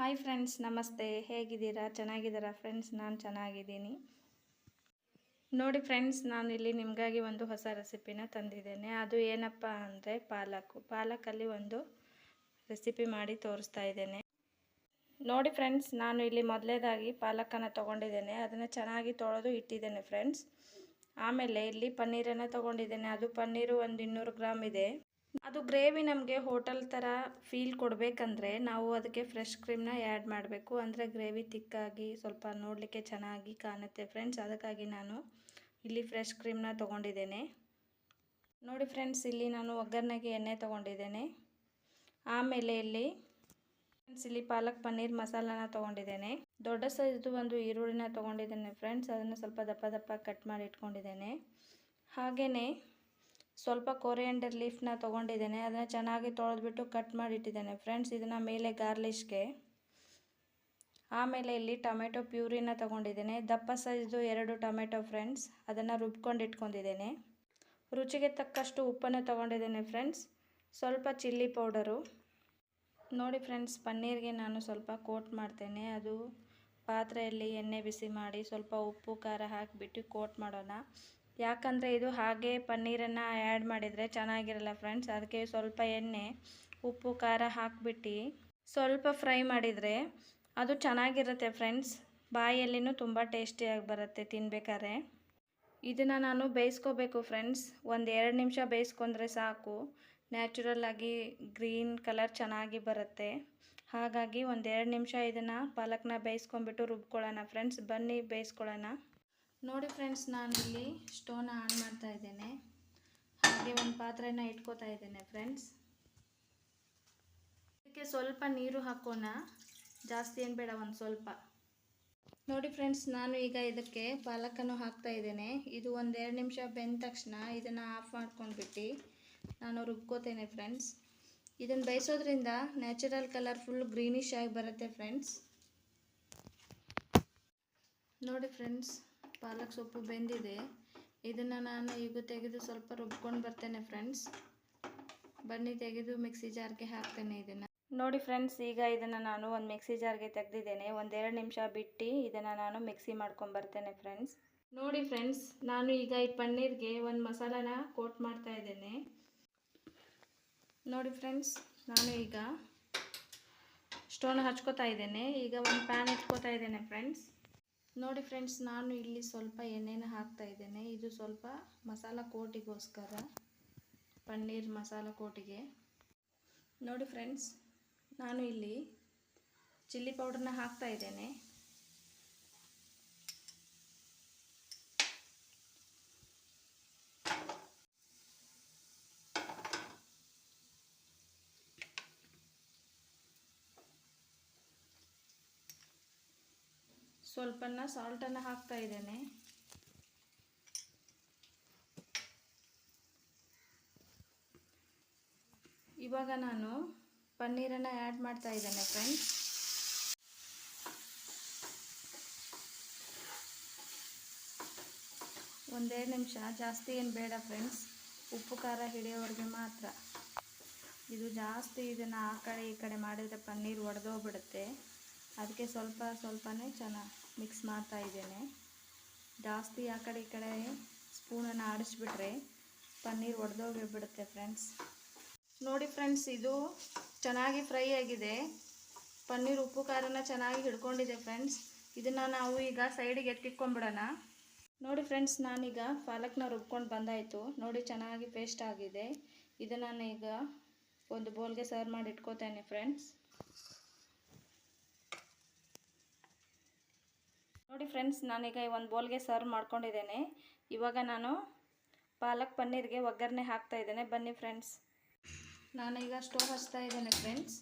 Hi friends ನಮಸ್ತೆ. ಹೇಗಿದ್ದೀರಾ? ಚೆನ್ನಾಗಿದ್ದೀರಾ? ಫ್ರೆಂಡ್ಸ್ ನಾನು ಚೆನ್ನಾಗಿದ್ದೀನಿ. ನೋಡಿ ಫ್ರೆಂಡ್ಸ್ ನಾನು ಇಲ್ಲಿ ನಿಮಗಾಗಿ ಒಂದು ಹೊಸ ರೆಸಿಪಿನ ತಂದಿದ್ದೇನೆ. ಅದು ಏನಪ್ಪ ಅಂದರೆ ಪಾಲಕು. ಪಾಲಕಲ್ಲಿ ಒಂದು ರೆಸಿಪಿ ಮಾಡಿ ತೋರಿಸ್ತಾ ಇದ್ದೇನೆ. ನೋಡಿ ಫ್ರೆಂಡ್ಸ್ ನಾನು ಇಲ್ಲಿ ಮೊದಲೇದಾಗಿ ಪಾಲಕನ್ನು ತೊಗೊಂಡಿದ್ದೇನೆ. ಅದನ್ನು ಚೆನ್ನಾಗಿ ತೊಳೆದು ಇಟ್ಟಿದ್ದೇನೆ ಫ್ರೆಂಡ್ಸ್ ಆಮೇಲೆ ಇಲ್ಲಿ ಪನ್ನೀರನ್ನು ತೊಗೊಂಡಿದ್ದೇನೆ. ಅದು ಪನ್ನೀರು ಒಂದು ಇನ್ನೂರು ಗ್ರಾಮ್ ಇದೆ. ಅದು ಗ್ರೇವಿ ನಮಗೆ ಹೋಟೆಲ್ ಥರ ಫೀಲ್ ಕೊಡಬೇಕಂದ್ರೆ ನಾವು ಅದಕ್ಕೆ ಫ್ರೆಶ್ ಕ್ರೀಮ್ನ ಆ್ಯಡ್ ಮಾಡಬೇಕು. ಅಂದರೆ ಗ್ರೇವಿ ತಿಕ್ಕಾಗಿ ಸ್ವಲ್ಪ ನೋಡಲಿಕ್ಕೆ ಚೆನ್ನಾಗಿ ಕಾಣುತ್ತೆ ಫ್ರೆಂಡ್ಸ್. ಅದಕ್ಕಾಗಿ ನಾನು ಇಲ್ಲಿ ಫ್ರೆಶ್ ಕ್ರೀಮ್ನ ತೊಗೊಂಡಿದ್ದೇನೆ. ನೋಡಿ ಫ್ರೆಂಡ್ಸ್, ಇಲ್ಲಿ ನಾನು ಒಗ್ಗರಣೆಗೆ ಎಣ್ಣೆ ತೊಗೊಂಡಿದ್ದೇನೆ. ಆಮೇಲೆ ಇಲ್ಲಿ ಫ್ರೆಂಡ್ಸ್, ಇಲ್ಲಿ ಪಾಲಕ್ ಪನ್ನೀರ್ ಮಸಾಲಾನ ತೊಗೊಂಡಿದ್ದೇನೆ. ದೊಡ್ಡ ಸೈಜ್ದು ಒಂದು ಈರುಳ್ಳಿನ ತೊಗೊಂಡಿದ್ದೇನೆ ಫ್ರೆಂಡ್ಸ್. ಅದನ್ನು ಸ್ವಲ್ಪ ದಪ್ಪ ದಪ್ಪ ಕಟ್ ಮಾಡಿ ಇಟ್ಕೊಂಡಿದ್ದೇನೆ. ಹಾಗೆಯೇ ಸ್ವಲ್ಪ ಕೊರಿಯಂಡರ್ ಲೀಫ್ನ ತೊಗೊಂಡಿದ್ದೇನೆ. ಅದನ್ನು ಚೆನ್ನಾಗಿ ತೊಳೆದ್ಬಿಟ್ಟು ಕಟ್ ಮಾಡಿಟ್ಟಿದ್ದೇನೆ. ಫ್ರೆಂಡ್ಸ್ ಇದನ್ನು ಮೇಲೆ ಗಾರ್ಲಿಷ್ಗೆ ಆಮೇಲೆ ಇಲ್ಲಿ ಟೊಮೆಟೊ ಪ್ಯೂರಿನ ತೊಗೊಂಡಿದ್ದೇನೆ. ದಪ್ಪ ಸೈಜ್ದು ಎರಡು ಟೊಮೆಟೊ ಫ್ರೆಂಡ್ಸ್ ಅದನ್ನು ರುಬ್ಕೊಂಡು ಇಟ್ಕೊಂಡಿದ್ದೇನೆ. ರುಚಿಗೆ ತಕ್ಕಷ್ಟು ಉಪ್ಪನ್ನು ತೊಗೊಂಡಿದ್ದೇನೆ ಫ್ರೆಂಡ್ಸ್ ಸ್ವಲ್ಪ ಚಿಲ್ಲಿ ಪೌಡರು ನೋಡಿ ಫ್ರೆಂಡ್ಸ್ ಪನ್ನೀರ್ಗೆ ನಾನು ಸ್ವಲ್ಪ ಕೋಟ್ ಮಾಡ್ತೇನೆ. ಅದು ಪಾತ್ರೆಯಲ್ಲಿ ಎಣ್ಣೆ ಬಿಸಿ ಮಾಡಿ ಸ್ವಲ್ಪ ಉಪ್ಪು, ಖಾರ ಹಾಕಿಬಿಟ್ಟು ಕೋಟ್ ಮಾಡೋಣ. ಯಾಕಂದರೆ ಇದು ಹಾಗೆ ಪನ್ನೀರನ್ನು ಆ್ಯಡ್ ಮಾಡಿದರೆ ಚೆನ್ನಾಗಿರಲ್ಲ ಫ್ರೆಂಡ್ಸ್ ಅದಕ್ಕೆ ಸ್ವಲ್ಪ ಎಣ್ಣೆ, ಉಪ್ಪು, ಖಾರ ಹಾಕಿಬಿಟ್ಟು ಸ್ವಲ್ಪ ಫ್ರೈ ಮಾಡಿದರೆ ಅದು ಚೆನ್ನಾಗಿರುತ್ತೆ ಫ್ರೆಂಡ್ಸ್ ಬಾಯಲ್ಲಿನೂ ತುಂಬ ಟೇಸ್ಟಿಯಾಗಿ ಬರುತ್ತೆ ತಿನ್ಬೇಕಾದ್ರೆ. ಇದನ್ನು ನಾನು ಬೇಯಿಸ್ಕೋಬೇಕು ಫ್ರೆಂಡ್ಸ್ ಒಂದು ಎರಡು ನಿಮಿಷ ಬೇಯಿಸ್ಕೊಂಡ್ರೆ ಸಾಕು. ನ್ಯಾಚುರಲ್ ಆಗಿ ಗ್ರೀನ್ ಕಲರ್ ಚೆನ್ನಾಗಿ ಬರುತ್ತೆ. ಹಾಗಾಗಿ ಒಂದು ಎರಡು ನಿಮಿಷ ಇದನ್ನು ಪಾಲಕ್ನ ಬೇಯಿಸ್ಕೊಂಡ್ಬಿಟ್ಟು ರುಬ್ಕೊಳ್ಳೋಣ ಫ್ರೆಂಡ್ಸ್ ಬನ್ನಿ, ಬೇಯಿಸ್ಕೊಳ್ಳೋಣ. ನೋಡಿ ಫ್ರೆಂಡ್ಸ್ ನಾನು ಇಲ್ಲಿ ಸ್ಟೋನ ಆನ್ ಮಾಡ್ತಾ ಇದ್ದೇನೆ. ಹಾಗೆ ಒಂದು ಪಾತ್ರೆನ ಇಟ್ಕೋತಾ ಇದ್ದೇನೆ ಫ್ರೆಂಡ್ಸ್ ಇದಕ್ಕೆ ಸ್ವಲ್ಪ ನೀರು ಹಾಕೋಣ. ಜಾಸ್ತಿ ಏನು ಬೇಡ, ಒಂದು ಸ್ವಲ್ಪ. ನೋಡಿ ಫ್ರೆಂಡ್ಸ್ ನಾನು ಈಗ ಇದಕ್ಕೆ ಪಾಲಕನ್ನು ಹಾಕ್ತಾ ಇದ್ದೇನೆ. ಇದು ಒಂದೆರಡು ನಿಮಿಷ ಬೆಂದ ತಕ್ಷಣ ಇದನ್ನು ಆಫ್ ಮಾಡ್ಕೊಂಡ್ಬಿಟ್ಟು ನಾನು ರುಬ್ಕೋತೇನೆ ಫ್ರೆಂಡ್ಸ್ ಇದನ್ನು ಬೇಯಿಸೋದ್ರಿಂದ ನ್ಯಾಚುರಲ್ ಕಲರ್ ಫುಲ್ ಗ್ರೀನಿಶ್ ಆಗಿ ಬರುತ್ತೆ ಫ್ರೆಂಡ್ಸ್ ನೋಡಿ ಫ್ರೆಂಡ್ಸ್ ಪಾಲಕ್ ಸೊಪ್ಪು ಬೆಂದಿದೆ. ಇದನ್ನು ನಾನು ಈಗ ತೆಗೆದು ಸ್ವಲ್ಪ ರುಬ್ಕೊಂಡು ಬರ್ತೇನೆ ಫ್ರೆಂಡ್ಸ್ ಬನ್ನಿ, ತೆಗೆದು ಮಿಕ್ಸಿ ಜಾರ್ಗೆ ಹಾಕ್ತೇನೆ ಇದನ್ನು. ನೋಡಿ ಫ್ರೆಂಡ್ಸ್ ಈಗ ಇದನ್ನು ನಾನು ಒಂದು ಮಿಕ್ಸಿ ಜಾರ್ಗೆ ತೆಗೆದಿದ್ದೇನೆ. ಒಂದೆರಡು ನಿಮಿಷ ಬಿಟ್ಟು ಇದನ್ನು ನಾನು ಮಿಕ್ಸಿ ಮಾಡ್ಕೊಂಡು ಬರ್ತೇನೆ ಫ್ರೆಂಡ್ಸ್ ನೋಡಿ ಫ್ರೆಂಡ್ಸ್ ನಾನು ಈಗ ಈ ಪನ್ನೀರ್ಗೆ ಒಂದು ಮಸಾಲಾನ ಕೋಟ್ ಮಾಡ್ತಾ ಇದ್ದೇನೆ. ನೋಡಿ ಫ್ರೆಂಡ್ಸ್ ನಾನು ಈಗ ಸ್ಟೋನ್ ಹಚ್ಕೋತಾ ಇದ್ದೇನೆ. ಈಗ ಒಂದು ಪ್ಯಾನ್ ಇಟ್ಕೋತಾ ಇದ್ದೇನೆ ಫ್ರೆಂಡ್ಸ್ ನೋಡಿ ಫ್ರೆಂಡ್ಸ್, ನಾನು ಇಲ್ಲಿ ಸ್ವಲ್ಪ ಎಣ್ಣೆನ ಹಾಕ್ತಾ ಇದ್ದೇನೆ. ಇದು ಸ್ವಲ್ಪ ಮಸಾಲ ಕೋಟಿಗೋಸ್ಕರ, ಪನ್ನೀರ್ ಮಸಾಲ ಕೋಟಿಗೆ. ನೋಡಿ ಫ್ರೆಂಡ್ಸ್, ನಾನು ಇಲ್ಲಿ ಚಿಲ್ಲಿ ಪೌಡ್ರನ್ನ ಹಾಕ್ತಾ ಇದ್ದೇನೆ. ಸ್ವಲ್ಪನ ಸಾಲ್ಟನ್ನು ಹಾಕ್ತಾ ಇದ್ದೇನೆ. ಇವಾಗ ನಾನು ಪನ್ನೀರನ್ನು ಆ್ಯಡ್ ಮಾಡ್ತಾ ಇದ್ದೇನೆ ಫ್ರೆಂಡ್ಸ್. ಒಂದೆರಡು ನಿಮಿಷ, ಜಾಸ್ತಿ ಏನು ಬೇಡ ಫ್ರೆಂಡ್ಸ್. ಉಪ್ಪು, ಖಾರ ಹಿಡಿಯೋವರೆಗೆ ಮಾತ್ರ. ಇದು ಜಾಸ್ತಿ ಇದನ್ನು ಆ ಕಡೆ ಈ ಕಡೆ ಮಾಡಿದರೆ ಪನ್ನೀರ್ ಒಡೆದೋಗ್ಬಿಡುತ್ತೆ. ಅದಕ್ಕೆ ಸ್ವಲ್ಪ ಸ್ವಲ್ಪನೇ ಚೆನ್ನಾಗಿ ಮಿಕ್ಸ್ ಮಾಡ್ತಾ ಇದ್ದೇನೆ. ಜಾಸ್ತಿ ಆ ಕಡೆ ಈ ಕಡೆ ಸ್ಪೂನನ್ನು ಆಡಿಸ್ಬಿಟ್ರೆ ಪನ್ನೀರ್ ಒಡೆದೋಗಿಬಿಡುತ್ತೆ ಫ್ರೆಂಡ್ಸ್ ನೋಡಿ ಫ್ರೆಂಡ್ಸ್ ಇದು ಚೆನ್ನಾಗಿ ಫ್ರೈ ಆಗಿದೆ. ಪನ್ನೀರ್, ಉಪ್ಪು, ಖಾರನ ಚೆನ್ನಾಗಿ ಹಿಡ್ಕೊಂಡಿದೆ ಫ್ರೆಂಡ್ಸ್ ಇದನ್ನು ನಾವು ಈಗ ಸೈಡಿಗೆ ಎತ್ತಿಟ್ಕೊಂಡ್ಬಿಡೋಣ ನೋಡಿ ಫ್ರೆಂಡ್ಸ್ ನಾನೀಗ ಪಾಲಕ್ನ ರುಬ್ಕೊಂಡು ಬಂದಾಯಿತು. ನೋಡಿ ಚೆನ್ನಾಗಿ ಪೇಸ್ಟ್ ಆಗಿದೆ. ಇದನ್ನು ನಾನು ಈಗ ಒಂದು ಬೌಲ್ಗೆ ಸರ್ವ್ ಮಾಡಿ ಇಟ್ಕೋತೇನೆ ಫ್ರೆಂಡ್ಸ್ ನೋಡಿ ಫ್ರೆಂಡ್ಸ್ ನಾನೀಗ ಒಂದು ಬೌಲ್ಗೆ ಸರ್ವ್ ಮಾಡ್ಕೊಂಡಿದ್ದೇನೆ. ಇವಾಗ ನಾನು ಪಾಲಕ್ ಪನ್ನೀರ್ಗೆ ಒಗ್ಗರಣೆ ಹಾಕ್ತಾ ಇದ್ದೇನೆ. ಬನ್ನಿ ಫ್ರೆಂಡ್ಸ್ ನಾನೀಗ ಸ್ಟೋವ್ ಹಚ್ತಾ ಇದ್ದೇನೆ ಫ್ರೆಂಡ್ಸ್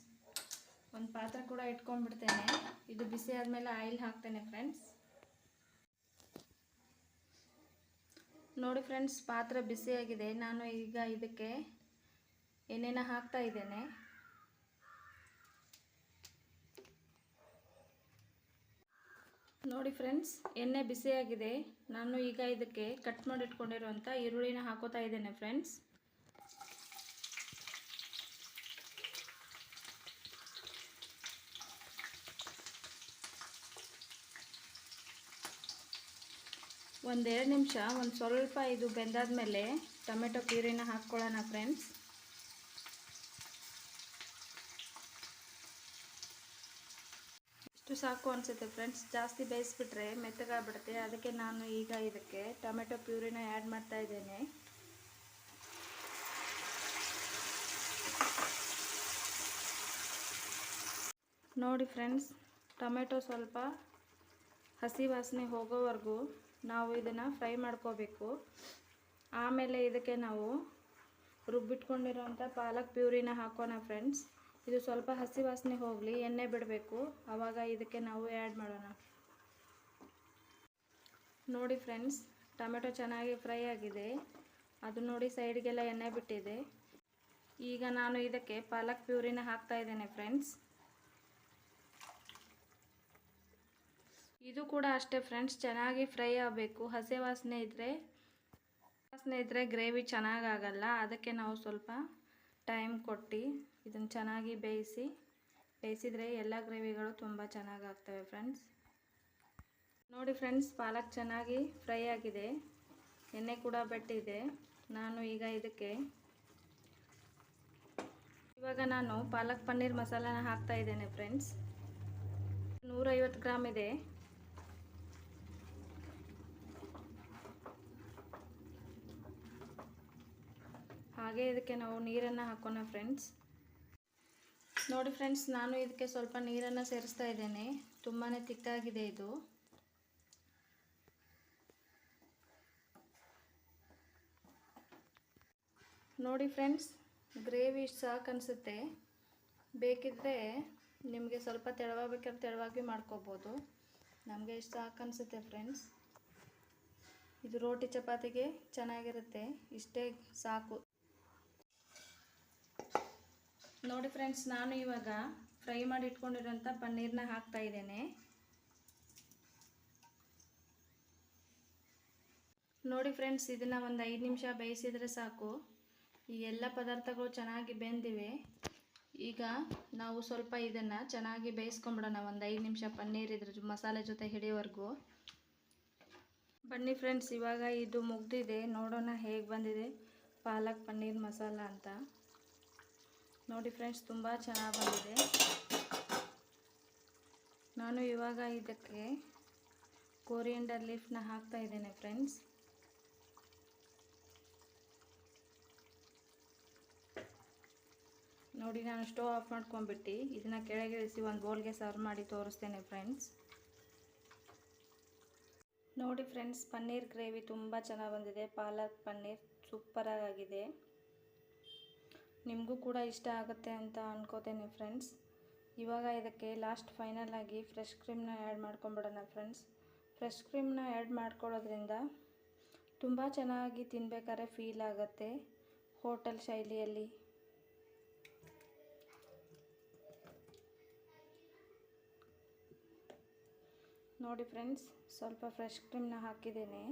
ಒಂದು ಪಾತ್ರೆ ಕೂಡ ಇಟ್ಕೊಂಡ್ಬಿಡ್ತೇನೆ. ಇದು ಬಿಸಿ ಆದಮೇಲೆ ಆಯಿಲ್ ಹಾಕ್ತೇನೆ ಫ್ರೆಂಡ್ಸ್ ನೋಡಿ ಫ್ರೆಂಡ್ಸ್ ಪಾತ್ರೆ ಬಿಸಿಯಾಗಿದೆ. ನಾನು ಈಗ ಇದಕ್ಕೆ ಏನೇನೋ ಹಾಕ್ತಾ ಇದ್ದೇನೆ. ನೋಡಿ ಫ್ರೆಂಡ್ಸ್, ಎಣ್ಣೆ ಬಿಸಿಯಾಗಿದೆ. ನಾನು ಈಗ ಇದಕ್ಕೆ ಕಟ್ ಮಾಡಿಟ್ಕೊಂಡಿರುವಂಥ ಈರುಳ್ಳಿನ ಹಾಕೋತಾ ಇದ್ದೇನೆ ಫ್ರೆಂಡ್ಸ್. ಒಂದೆರಡು ನಿಮಿಷ, ಒಂದು ಸ್ವಲ್ಪ ಇದು ಬೆಂದಾದ ಮೇಲೆ ಟೊಮೆಟೊ ಪ್ಯೂರಿನ ಹಾಕ್ಕೊಳ್ಳೋಣ ಫ್ರೆಂಡ್ಸ್. ಸಾಕು ಅನಿಸುತ್ತೆ ಫ್ರೆಂಡ್ಸ್ ಜಾಸ್ತಿ ಬೇಯಿಸ್ಬಿಟ್ರೆ ಮೆತ್ತಗಾಗ್ಬಿಡುತ್ತೆ. ಅದಕ್ಕೆ ನಾನು ಈಗ ಇದಕ್ಕೆ ಟೊಮೆಟೊ ಪ್ಯೂರಿನ ಆ್ಯಡ್ ಮಾಡ್ತಾ ಇದ್ದೇನೆ. ನೋಡಿ ಫ್ರೆಂಡ್ಸ್ ಟೊಮೆಟೊ ಸ್ವಲ್ಪ ಹಸಿ ವಾಸನೆ ಹೋಗೋವರೆಗೂ ನಾವು ಇದನ್ನು ಫ್ರೈ ಮಾಡ್ಕೋಬೇಕು. ಆಮೇಲೆ ಇದಕ್ಕೆ ನಾವು ರುಬ್ಬಿಟ್ಕೊಂಡಿರೋಂಥ ಪಾಲಕ್ ಪ್ಯೂರಿನ ಹಾಕೋಣ ಫ್ರೆಂಡ್ಸ್ ಇದು ಸ್ವಲ್ಪ ಹಸಿ ವಾಸನೆ ಹೋಗಲಿ, ಎಣ್ಣೆ ಬಿಡಬೇಕು. ಆವಾಗ ಇದಕ್ಕೆ ನಾವು ಆ್ಯಡ್ ಮಾಡೋಣ. ನೋಡಿ ಫ್ರೆಂಡ್ಸ್ ಟೊಮೆಟೊ ಚೆನ್ನಾಗಿ ಫ್ರೈ ಆಗಿದೆ. ಅದು ನೋಡಿ ಸೈಡ್ಗೆಲ್ಲ ಎಣ್ಣೆ ಬಿಟ್ಟಿದೆ. ಈಗ ನಾನು ಇದಕ್ಕೆ ಪಾಲಕ್ ಪ್ಯೂರಿನ ಹಾಕ್ತಾ ಇದ್ದೇನೆ ಫ್ರೆಂಡ್ಸ್ ಇದು ಕೂಡ ಅಷ್ಟೇ ಫ್ರೆಂಡ್ಸ್ ಚೆನ್ನಾಗಿ ಫ್ರೈ ಆಗಬೇಕು. ಹಸಿ ವಾಸನೆ ಇದ್ದರೆ ವಾಸನೆ ಇದ್ದರೆ ಗ್ರೇವಿ ಚೆನ್ನಾಗಾಗಲ್ಲ ಅದಕ್ಕೆ ನಾವು ಸ್ವಲ್ಪ ಟೈಮ್ ಕೊಟ್ಟು ಇದನ್ನು ಚೆನ್ನಾಗಿ ಬೇಯಿಸಿ, ಬೇಯಿಸಿದರೆ ಎಲ್ಲ ಗ್ರೇವಿಗಳು ತುಂಬ ಚೆನ್ನಾಗಿ ಆಗ್ತವೆ ಫ್ರೆಂಡ್ಸ್ ನೋಡಿ ಫ್ರೆಂಡ್ಸ್ ಪಾಲಕ್ ಚೆನ್ನಾಗಿ ಫ್ರೈ ಆಗಿದೆ. ಎಣ್ಣೆ ಕೂಡ ಬೆಟ್ಟಿದೆ. ನಾನು ಈಗ ಇದಕ್ಕೆ, ಇವಾಗ ನಾನು ಪಾಲಕ್ ಪನ್ನೀರ್ ಮಸಾಲಾನ ಹಾಕ್ತಾ ಇದ್ದೇನೆ ಫ್ರೆಂಡ್ಸ್ ನೂರೈವತ್ತು ಗ್ರಾಮ್ ಇದೆ. ಹಾಗೆ ಇದಕ್ಕೆ ನಾವು ನೀರನ್ನು ಹಾಕೋಣ ಫ್ರೆಂಡ್ಸ್ ನೋಡಿ ಫ್ರೆಂಡ್ಸ್, ನಾನು ಇದಕ್ಕೆ ಸ್ವಲ್ಪ ನೀರನ್ನು ಸೇರಿಸ್ತಾ ಇದ್ದೇನೆ. ತುಂಬಾ ತಿಕ್ಕಾಗಿದೆ ಇದು. ನೋಡಿ ಫ್ರೆಂಡ್ಸ್, ಗ್ರೇವಿ ಸಾಕು ಅನಿಸುತ್ತೆ. ಬೇಕಿದ್ದರೆ ನಿಮಗೆ ಸ್ವಲ್ಪ ತೆಳವಾಗಬೇಕಾದ್ರೆ ತೆಳವಾಗಿ ಮಾಡ್ಕೋಬೋದು. ನಮಗೆ ಇಷ್ಟು ಸಾಕು ಅನಿಸುತ್ತೆ ಫ್ರೆಂಡ್ಸ್. ಇದು ರೋಟಿ ಚಪಾತಿಗೆ ಚೆನ್ನಾಗಿರುತ್ತೆ. ಇಷ್ಟೇ ಸಾಕು. ನೋಡಿ ಫ್ರೆಂಡ್ಸ್, ನಾನು ಇವಾಗ ಫ್ರೈ ಮಾಡಿ ಇಟ್ಕೊಂಡಿರೋಂಥ ಪನ್ನೀರ್ನ ಹಾಕ್ತಾ ಇದ್ದೇನೆ. ನೋಡಿ ಫ್ರೆಂಡ್ಸ್, ಇದನ್ನು ಒಂದು ಐದು ನಿಮಿಷ ಬೇಯಿಸಿದರೆ ಸಾಕು. ಈ ಎಲ್ಲ ಪದಾರ್ಥಗಳು ಚೆನ್ನಾಗಿ ಬೆಂದಿವೆ. ಈಗ ನಾವು ಸ್ವಲ್ಪ ಇದನ್ನು ಚೆನ್ನಾಗಿ ಬೇಯಿಸ್ಕೊಂಬಿಡೋಣ. ಒಂದು ಐದು ನಿಮಿಷ ಪನ್ನೀರ್ ಇದ್ರ ಮಸಾಲೆ ಜೊತೆ ಹಿಡಿಯೋವರೆಗೂ. ಬನ್ನಿ ಫ್ರೆಂಡ್ಸ್, ಇವಾಗ ಇದು ಮುಗ್ದಿದೆ. ನೋಡೋಣ ಹೇಗೆ ಬಂದಿದೆ ಪಾಲಕ್ ಪನ್ನೀರ್ ಮಸಾಲ ಅಂತ. ನೋಡಿ ಫ್ರೆಂಡ್ಸ್, ತುಂಬ ಚೆನ್ನಾಗಿ ಬಂದಿದೆ. ನಾನು ಇವಾಗ ಇದಕ್ಕೆ ಕೋರಿಯಂಡರ್ ಲೀಫ್ನ ಹಾಕ್ತಾ ಇದ್ದೇನೆ ಫ್ರೆಂಡ್ಸ್. ನೋಡಿ, ನಾನು ಸ್ಟವ್ ಆಫ್ ಮಾಡ್ಕೊಂಡ್ಬಿಟ್ಟು ಇದನ್ನು ಕೆಳಗಿಳಿಸಿ ಒಂದು ಬೌಲ್ಗೆ ಸರ್ವ್ ಮಾಡಿ ತೋರಿಸ್ತೇನೆ ಫ್ರೆಂಡ್ಸ್. ನೋಡಿ ಫ್ರೆಂಡ್ಸ್, ಪನ್ನೀರ್ ಗ್ರೇವಿ ತುಂಬ ಚೆನ್ನಾಗಿ ಬಂದಿದೆ. ಪಾಲಕ್ ಪನ್ನೀರ್ ಸೂಪರಾಗಿದೆ ನಿಮಗೂ ಕೂಡ ಇಷ್ಟ ಆಗುತ್ತೆ ಅಂತ ಅನ್ಕೋತೇನೆ ಫ್ರೆಂಡ್ಸ್ ಇವಾಗ ಇದಕ್ಕೆ ಲಾಸ್ಟ್ ಫೈನಲ್ ಆಗಿ ಫ್ರೆಶ್ ಕ್ರೀಮ್ನ ಆ್ಯಡ್ ಮಾಡ್ಕೊಂಬಿಡೋಣ ಫ್ರೆಂಡ್ಸ್ ಫ್ರೆಶ್ ಕ್ರೀಮ್ನ ಆ್ಯಡ್ ಮಾಡ್ಕೊಳ್ಳೋದ್ರಿಂದ ತುಂಬ ಚೆನ್ನಾಗಿ ತಿನ್ಬೇಕಾದ್ರೆ ಫೀಲ್ ಆಗುತ್ತೆ ಹೋಟೆಲ್ ಶೈಲಿಯಲ್ಲಿ. ನೋಡಿ ಫ್ರೆಂಡ್ಸ್ ಸ್ವಲ್ಪ ಫ್ರೆಶ್ ಕ್ರೀಮ್ನ ಹಾಕಿದ್ದೇನೆ.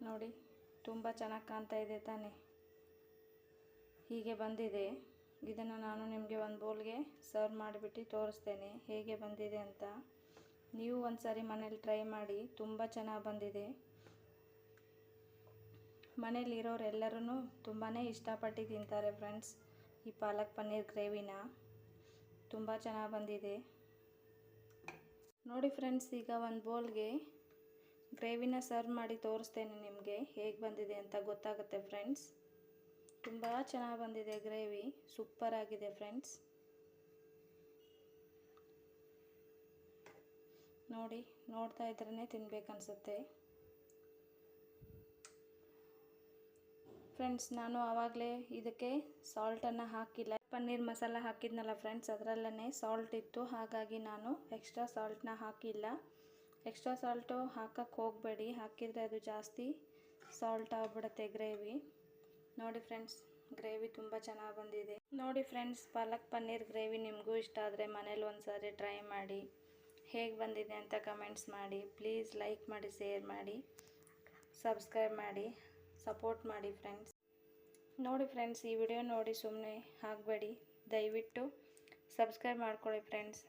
ನೋಡಿ, ತುಂಬ ಚೆನ್ನಾಗಿ ಕಾಣ್ತಾ ಇದೆ ತಾನೇ. ಹೀಗೆ ಬಂದಿದೆ. ಇದನ್ನು ನಾನು ನಿಮಗೆ ಒಂದು ಬೌಲ್ಗೆ ಸರ್ವ್ ಮಾಡಿಬಿಟ್ಟು ತೋರಿಸ್ತೇನೆ. ಹೇಗೆ ಬಂದಿದೆ ಅಂತ. ನೀವು ಒಂದು ಸಾರಿ ಮನೇಲಿ ಟ್ರೈ ಮಾಡಿ. ತುಂಬ ಚೆನ್ನಾಗಿ ಬಂದಿದೆ. ಮನೇಲಿರೋರೆಲ್ಲರೂ ತುಂಬಾ ಇಷ್ಟಪಟ್ಟು ತಿಂತಾರೆ ಫ್ರೆಂಡ್ಸ್. ಈ ಪಾಲಕ್ ಪನ್ನೀರ್ ಗ್ರೇವಿನ. ತುಂಬ ಚೆನ್ನಾಗಿ ಬಂದಿದೆ. ನೋಡಿ ಫ್ರೆಂಡ್ಸ್, ಈಗ ಒಂದು ಬೌಲ್ಗೆ ಗ್ರೇವಿನ ಸರ್ವ್ ಮಾಡಿ ತೋರಿಸ್ತೇನೆ ನಿಮಗೆ. ಹೇಗೆ ಬಂದಿದೆ ಅಂತ ಗೊತ್ತಾಗುತ್ತೆ ಫ್ರೆಂಡ್ಸ್. ತುಂಬ ಚೆನ್ನಾಗಿ ಬಂದಿದೆ ಗ್ರೇವಿ. ಸೂಪರ್ ಆಗಿದೆ ಫ್ರೆಂಡ್ಸ್. ನೋಡಿ, ನೋಡ್ತಾ ಇದ್ರೇ ತಿನ್ಬೇಕನ್ಸುತ್ತೆ. ಫ್ರೆಂಡ್ಸ್, ನಾನು ಆವಾಗಲೇ ಇದಕ್ಕೆ ಸಾಲ್ಟನ್ನು ಹಾಕಿಲ್ಲ. ಪನ್ನೀರ್ ಮಸಾಲ ಹಾಕಿದ್ನಲ್ಲ ಫ್ರೆಂಡ್ಸ್ ಅದರಲ್ಲೇ ಸಾಲ್ಟ್ ಇತ್ತು. ಹಾಗಾಗಿ ನಾನು ಎಕ್ಸ್ಟ್ರಾ ಸಾಲ್ಟ್ನ ಹಾಕಿಲ್ಲ. ಎಕ್ಸ್ಟ್ರಾ ಸಾಲ್ಟು ಹಾಕಕ್ಕೆ ಹೋಗಬೇಡಿ. ಹಾಕಿದರೆ ಅದು ಜಾಸ್ತಿ ಸಾಲ್ಟ್ ಆಗಿಬಿಡುತ್ತೆ ಗ್ರೇವಿ. ನೋಡಿ ಫ್ರೆಂಡ್ಸ್, ಗ್ರೇವಿ ತುಂಬ ಚೆನ್ನಾಗಿ ಬಂದಿದೆ. ನೋಡಿ ಫ್ರೆಂಡ್ಸ್, ಪಾಲಕ್ ಪನ್ನೀರ್ ಗ್ರೇವಿ ನಿಮಗೂ ಇಷ್ಟ ಆದರೆ ಮನೇಲಿ ಒಂದು ಸಾರಿ ಟ್ರೈ ಮಾಡಿ. ಹೇಗೆ ಬಂದಿದೆ ಅಂತ ಕಮೆಂಟ್ಸ್ ಮಾಡಿ. ಪ್ಲೀಸ್ ಲೈಕ್ ಮಾಡಿ, ಶೇರ್ ಮಾಡಿ. ಸಬ್ಸ್ಕ್ರೈಬ್ ಮಾಡಿ. ಸಪೋರ್ಟ್ ಮಾಡಿ ಫ್ರೆಂಡ್ಸ್. ನೋಡಿ ಫ್ರೆಂಡ್ಸ್, ಈ ವಿಡಿಯೋ ನೋಡಿ ಸುಮ್ಮನೆ ಹಾಕಬೇಡಿ ದಯವಿಟ್ಟು ಸಬ್ಸ್ಕ್ರೈಬ್ ಮಾಡ್ಕೊಳ್ಳಿ ಫ್ರೆಂಡ್ಸ್.